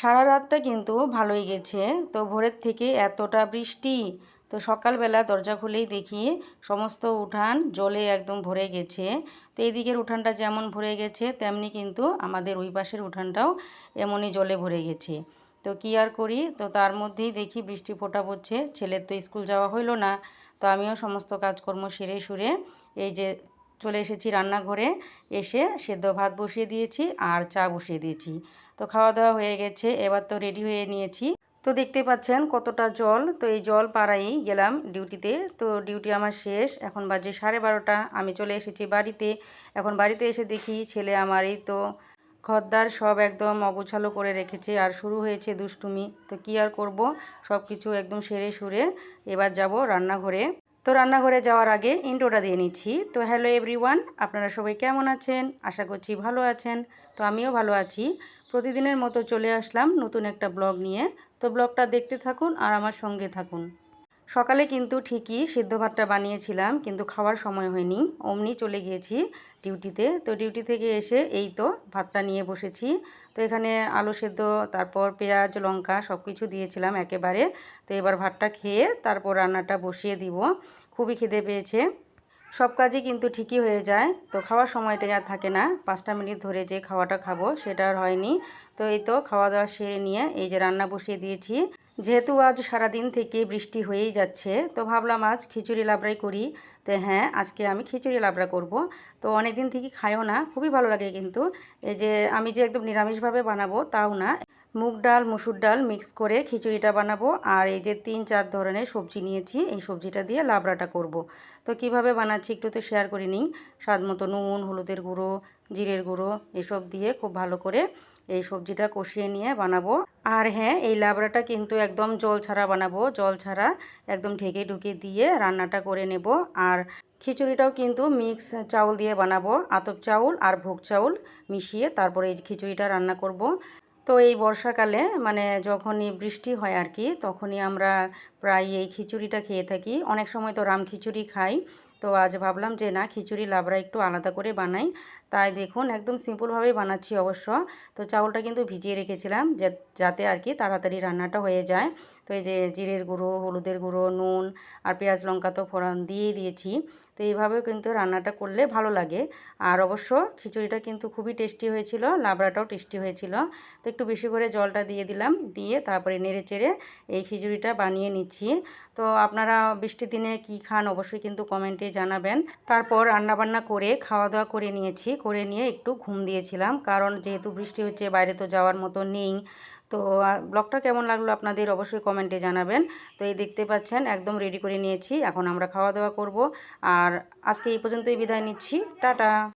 সারা রাতটা কিন্তু ভালোই গেছে। তো ভোরের থেকে এতটা বৃষ্টি, তো সকালবেলা দরজা খুলেই দেখি সমস্ত উঠান জলে একদম ভরে গেছে। তো এই দিকের উঠানটা যেমন ভরে গেছে, তেমনি কিন্তু আমাদের ওই পাশের উঠানটাও এমনই জলে ভরে গেছে। তো কী আর করি? তো তার মধ্যেই দেখি বৃষ্টি ফোটা পড়ছে, ছেলের তো স্কুল যাওয়া হইল না। তো আমিও সমস্ত কাজকর্ম সেরে সুরে এই যে চলে এসেছি রান্নাঘরে। এসে সেদ্ধ ভাত বসিয়ে দিয়েছি আর চা বসিয়ে দিয়েছি। তো খাওয়া দাওয়া হয়ে গেছে, এবার তো রেডি হয়ে নিয়েছি। তো দেখতে পাচ্ছেন কতটা জল। তো এই জল পাড়াই গেলাম ডিউটিতে তো ডিউটি আমার শেষ। এখন বাজে সাড়ে বারোটা। আমি চলে এসেছি বাড়িতে। এখন বাড়িতে এসে দেখি ছেলে আমার এই তো খদ্দার সব একদম অগোছালো করে রেখেছে আর শুরু হয়েছে দুষ্টুমি। তো কি আর করব? সব কিছু একদম সেরে সুরে। এবার যাব রান্নাঘরে। তো রান্নাঘরে যাওয়ার আগে ইন্ট্রোটা দিয়ে নিচ্ছি। তো হ্যালো এভরিওয়ান আপনারা সবাই কেমন আছেন? আশা করছি ভালো আছেন। তো আমিও ভালো আছি। প্রতিদিনের মতো চলে আসলাম নতুন একটা ব্লগ নিয়ে। তো ব্লগটা দেখতে থাকুন আর আমার সঙ্গে থাকুন। সকালে কিন্তু ঠিকই সিদ্ধ ভাতটা বানিয়েছিলাম, কিন্তু খাওয়ার সময় হয়নি। অমনি চলে গিয়েছি ডিউটিতে। তো ডিউটি থেকে এসে এই তো ভাতটা নিয়ে বসেছি। তো এখানে আলু সেদ্ধ, তারপর পেঁয়াজ, লঙ্কা সব কিছু দিয়েছিলাম একেবারে। তো এবার ভাতটা খেয়ে তারপর রান্নাটা বসিয়ে দিব। খুবই খিদে পেয়েছে। সব কাজই কিন্তু ঠিকই হয়ে যায়। তো খাওয়ার সময়টা আর থাকে না। পাঁচটা মিনিট ধরে যে খাওয়াটা খাব সেটা আর হয়নি। তো এই তো খাওয়া দাওয়া সেরে নিয়ে এই যে রান্না বসিয়ে দিয়েছি। যেহেতু আজ সারাদিন থেকে বৃষ্টি হয়েই যাচ্ছে, তো ভাবলাম আজ খিচুড়ি লাবড়াই করি। তো হ্যাঁ আজকে আমি খিচুড়ি লাবড়া করব। তো অনেক দিন থেকে খায়ও না, খুবই ভালো লাগে কিন্তু। এই যে আমি যে একদম নিরামিষভাবে বানাবো তাও না। মুগ ডাল, মুসুর ডাল মিক্স করে খিচুড়িটা বানাবো। আর এই যে তিন চার ধরনের সবজি নিয়েছি, এই সবজিটা দিয়ে লাবড়াটা করব। তো কীভাবে বানাচ্ছি একটু তো শেয়ার করে নিই স্বাদ মতো নুন, হলুদের গুঁড়ো, জিরের গুঁড়ো, এসব দিয়ে খুব ভালো করে এই সবজিটা কষিয়ে নিয়ে বানাবো। আর হ্যাঁ এই লাবড়াটা কিন্তু একদম জল ছাড়া বানাবো। জল ছাড়া একদম ঢেকে ঢুকে দিয়ে রান্নাটা করে নেব। আর খিচুড়িটাও কিন্তু মিক্স চাউল দিয়ে বানাবো। আতপ চাউল আর ভোগ চাউল মিশিয়ে তারপরে এই খিচুড়িটা রান্না করব। তো এই বর্ষাকালে মানে যখনই বৃষ্টি হয় আর কি, তখনই আমরা প্রায় এই খিচুড়িটা খেয়ে থাকি। অনেক সময় তো রাম খিচুড়ি খাই। তো আজ ভাবলাম যে না, খিচুড়ি, লাবড়া একটু আলাদা করে বানাই। তাই দেখুন, একদম সিম্পলভাবেই বানাচ্ছি অবশ্য। তো চাউলটা কিন্তু ভিজিয়ে রেখেছিলাম যাতে আর কি তাড়াতাড়ি রান্নাটা হয়ে যায়। তো এই যে জিরের গুঁড়ো, হলুদের গুঁড়ো, নুন আর পেঁয়াজ লঙ্কা তো ফোড়ন দিয়েই দিয়েছি। তো এইভাবেও কিন্তু রান্নাটা করলে ভালো লাগে। আর অবশ্য খিচুড়িটা কিন্তু খুবই টেস্টি হয়েছিল, লাবড়াটাও টেস্টি হয়েছিল। তো একটু বেশি করে জলটা দিয়ে দিলাম, দিয়ে তারপরে নেড়ে চেড়ে এই খিচুড়িটা বানিয়ে নিচ্ছি। তো আপনারা বৃষ্টির দিনে কি খান অবশ্যই কিন্তু কমেন্টে জানাবেন। তারপর রান্নাবান্না করে খাওয়া দাওয়া করে নিয়েছি। করে নিয়ে একটু ঘুম দিয়েছিলাম। কারণ যেহেতু বৃষ্টি হচ্ছে, বাইরে তো যাওয়ার মতো নেই। তো ব্লগটা কেমন লাগল আপনাদের অবশ্যই কমেন্টে জানাবেন। তো এই দেখতে পাচ্ছেন, একদম রেডি করে নিয়েছি। এখন আমরা খাওয়া দাওয়া করব। আর আজকে এই পর্যন্তই বিদায় নিচ্ছি। টাটা!